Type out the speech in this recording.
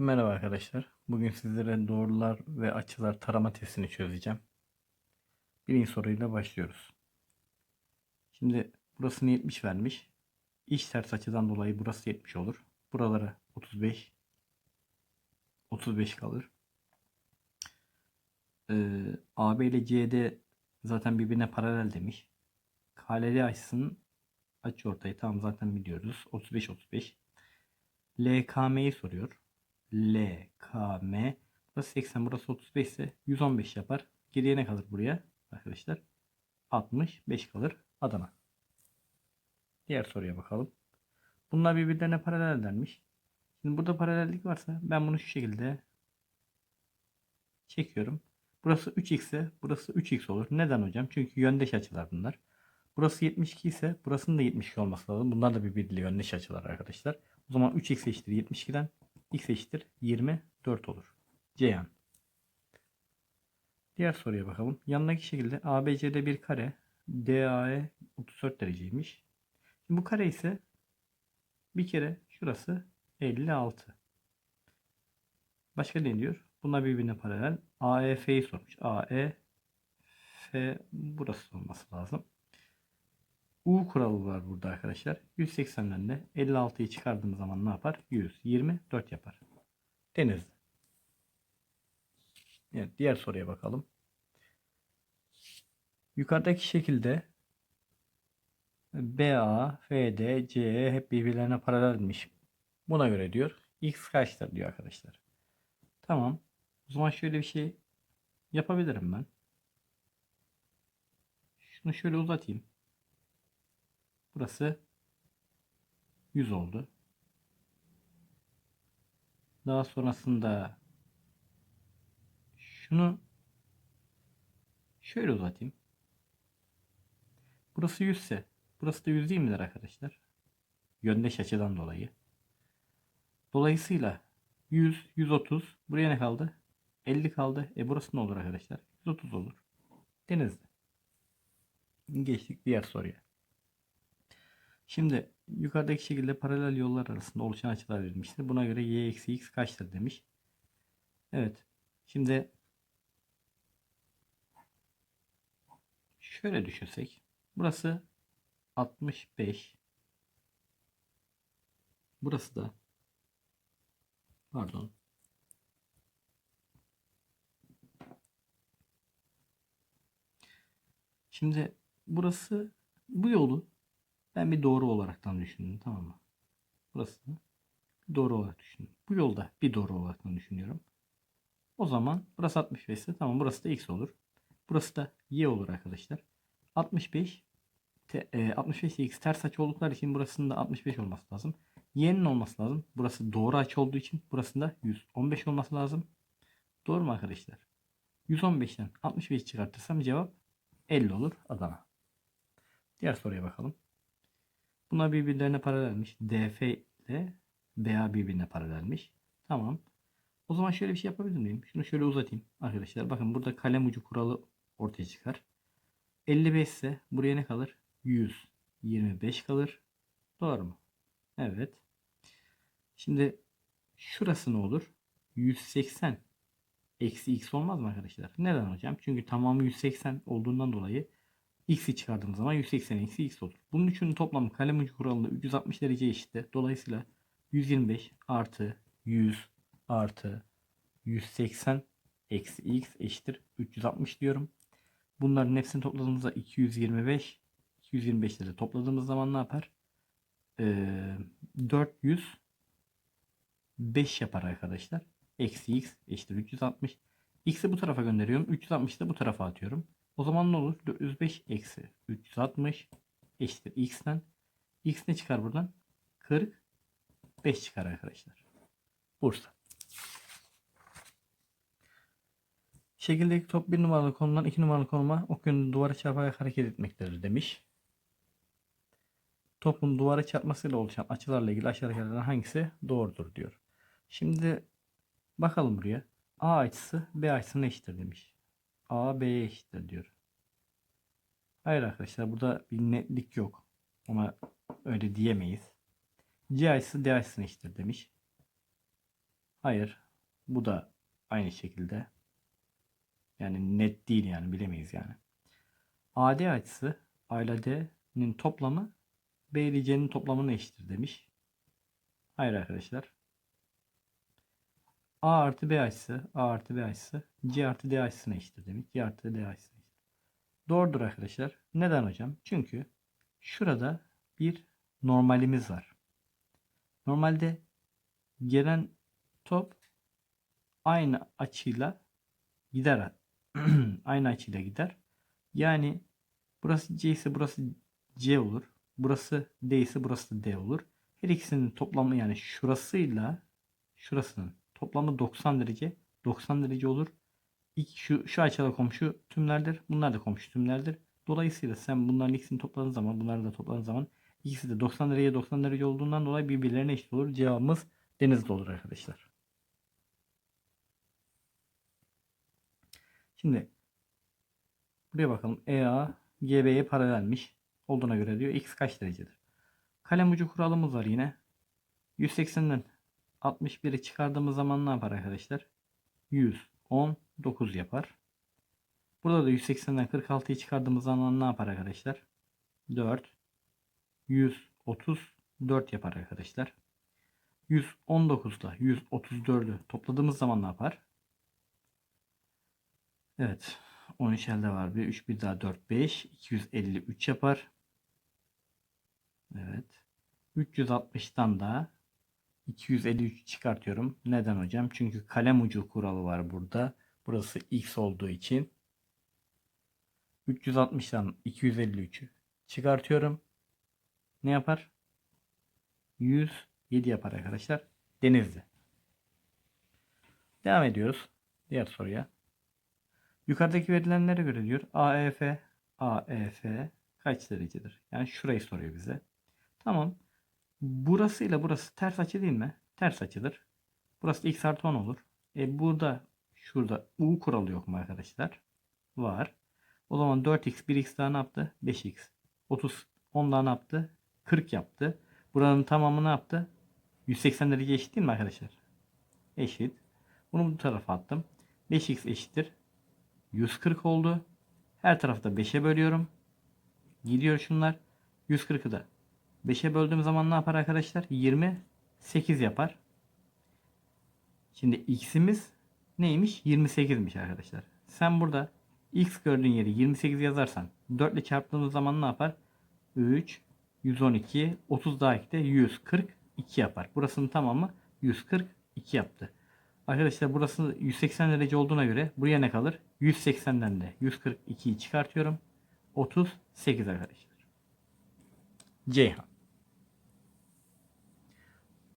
Merhaba arkadaşlar. Bugün sizlere doğrular ve açılar tarama testini çözeceğim. Birinci soruyla başlıyoruz. Şimdi burasını 70 vermiş. İç ters açıdan dolayı burası 70 olur. Buralara 35 35 kalır. Ee, AB ile CD zaten birbirine paralel demiş. KLD açısının açı ortayı tam zaten biliyoruz. 35 35. LKM'yi soruyor. L, K, M. Burası 80, burası 35 ise 115 yapar. Geriye ne kalır buraya arkadaşlar? 65 kalır Adana. Diğer soruya bakalım. Bunlar birbirlerine paralellermiş. Şimdi burada paralellik varsa ben bunu şu şekilde çekiyorum. Burası 3x ise burası 3x olur. Neden hocam? Çünkü yöndeş açılar bunlar. Burası 72 ise burasının da 72 olması lazım. Bunlar da birbiriyle yöndeş açılar arkadaşlar. O zaman 3x eşittir 72'den x eşittir 24 olur. Ceyhan. Diğer soruya bakalım. Yanındaki şekilde ABCD bir kare. DAE 34 dereceymiş. Şimdi bu kare ise bir kere şurası 56. Başka ne diyor? Bunlar birbirine paralel. AEF'yi sormuş. AE F burası olması lazım. U kuralı var burada arkadaşlar. 180'den de 56'yı çıkardığımız zaman ne yapar? 124 yapar. Denizli. Evet, diğer soruya bakalım. Yukarıdaki şekilde BA, FD, CE hep birbirlerine paralelmiş. Buna göre diyor. X kaçtır diyor arkadaşlar. Tamam. O zaman şöyle bir şey yapabilirim ben. Şunu şöyle uzatayım. Burası 100 oldu. Daha sonrasında şunu şöyle uzatayım. Burası 100 ise burası da 100 değil midir arkadaşlar? Yöndeş açıdan dolayı. Dolayısıyla 100, 130 buraya ne kaldı? 50 kaldı. E burası ne olur arkadaşlar? 130 olur. Denizli. Geçtik diğer soruya. Şimdi yukarıdaki şekilde paralel yollar arasında oluşan açılar verilmiştir. Buna göre y eksi x kaçtır demiş. Evet. Şimdi şöyle düşünsek. Burası 65. Burası da pardon. Şimdi burası bu yolu ben bir doğru olaraktan düşündüm tamam mı? Burası doğru olarak düşündüm. Bu yolda bir doğru olaraktan düşünüyorum. O zaman burası 65 ise tamam burası da x olur. Burası da y olur arkadaşlar. 65 te, e, 65 ile x ters açı oldukları için burasının da 65 olması lazım. Y'nin olması lazım. Burası doğru açı olduğu için burasında 115 olması lazım. Doğru mu arkadaşlar? 115'ten 65 çıkartırsam cevap 50 olur Adana. Diğer soruya bakalım. Bunlar birbirlerine paralelmiş. DF ile BA birbirine paralelmiş. Tamam. O zaman şöyle bir şey yapabilir miyim? Şunu şöyle uzatayım arkadaşlar. Bakın burada kalem ucu kuralı ortaya çıkar. 55 ise buraya ne kalır? 125 kalır. Doğru mu? Evet. Şimdi şurası ne olur? 180 eksi x olmaz mı arkadaşlar? Neden hocam? Çünkü tamamı 180 olduğundan dolayı x'i çıkardığımız zaman 180 eksi x olur. Bunun için toplam kalem ucu kuralında 360 derece eşittir. Dolayısıyla 125 artı 100 artı 180 eksi x eşittir 360 diyorum. Bunların hepsini topladığımızda 225 225'leri topladığımız zaman ne yapar? Ee, 405 yapar arkadaşlar. Eksi x eşittir 360. X'i bu tarafa gönderiyorum. 360'ı da bu tarafa atıyorum. O zaman ne olur? 405 eksi 360 eşittir x'ten. X ne çıkar buradan? 45 çıkar arkadaşlar. Bursa. Şekildeki top 1 numaralı konudan 2 numaralı konuma ok yönünde duvara çarparak hareket etmektedir demiş. Topun duvara çarpmasıyla oluşan açılarla ilgili aşağıdakilerden hangisi doğrudur diyor. Şimdi bakalım buraya. A açısı B açısına eşittir demiş. A B'ye eşittir diyor. Hayır arkadaşlar burada bir netlik yok. Ona öyle diyemeyiz. C açısı D açısına eşittir demiş. Hayır. Bu da aynı şekilde. Yani net değil yani bilemeyiz yani. AD açısı A ile D'nin toplamı B ile C'nin toplamına eşittir demiş. Hayır arkadaşlar. A artı B açısı A artı B açısı C artı D açısına eşittir demiş. C artı D açısına eşittir. Doğrudur arkadaşlar. Neden hocam? Çünkü şurada bir normalimiz var. Normalde gelen top aynı açıyla gider. aynı açıyla gider. Yani burası C ise burası C olur. Burası D ise burası da D olur. Her ikisinin toplamı yani şurasıyla şurasının toplamı 90 derece 90 derece olur. İki, şu, şu açıda komşu tümlerdir. Bunlar da komşu tümlerdir. Dolayısıyla sen bunların ikisini topladığın zaman bunları da topladığın zaman ikisi de 90 derece 90 derece olduğundan dolayı birbirlerine eşit olur. Cevabımız denizli olur arkadaşlar. Şimdi buraya bakalım. EA GB'ye paralelmiş. Olduğuna göre diyor x kaç derecedir? Kalem ucu kuralımız var yine. 180'den 61'i çıkardığımız zaman ne yapar arkadaşlar? 119 yapar. Burada da 180'den 46'yı çıkardığımız zaman ne yapar arkadaşlar? 4 134 yapar arkadaşlar. 119 ile 134'ü topladığımız zaman ne yapar? Evet. 13 elde var bir. 3 bir daha 4 5. 253 yapar. Evet. 360'tan da 253 çıkartıyorum. Neden hocam? Çünkü kalem ucu kuralı var burada. Burası x olduğu için. 360'tan 253'ü çıkartıyorum. Ne yapar? 107 yapar arkadaşlar. Denizli. Devam ediyoruz. Diğer soruya. Yukarıdaki verilenlere göre diyor AEF AEF kaç derecedir? Yani şurayı soruyor bize. Tamam. Burası ile burası ters açı değil mi? Ters açıdır. Burası x artı 10 olur. E burada şurada U kuralı yok mu arkadaşlar? Var. O zaman 4x 1x daha ne yaptı? 5x. 30 10 daha ne yaptı? 40 yaptı. Buranın tamamı ne yaptı? 180 derece eşit değil mi arkadaşlar? Eşit. Bunu bu tarafa attım. 5x eşittir. 140 oldu. Her tarafta 5'e bölüyorum. Gidiyor şunlar. 140'ı da 5'e böldüğüm zaman ne yapar arkadaşlar? 28 yapar. Şimdi x'imiz neymiş? 28'miş arkadaşlar. Sen burada x gördüğün yeri 28 yazarsan 4 ile çarptığımız zaman ne yapar? 3, 112, 30 daha 2 de 142 yapar. Burasının tamamı 142 yaptı. Arkadaşlar burası 180 derece olduğuna göre buraya ne kalır? 180'den de 142'yi çıkartıyorum. 38 arkadaşlar. Ceyhan.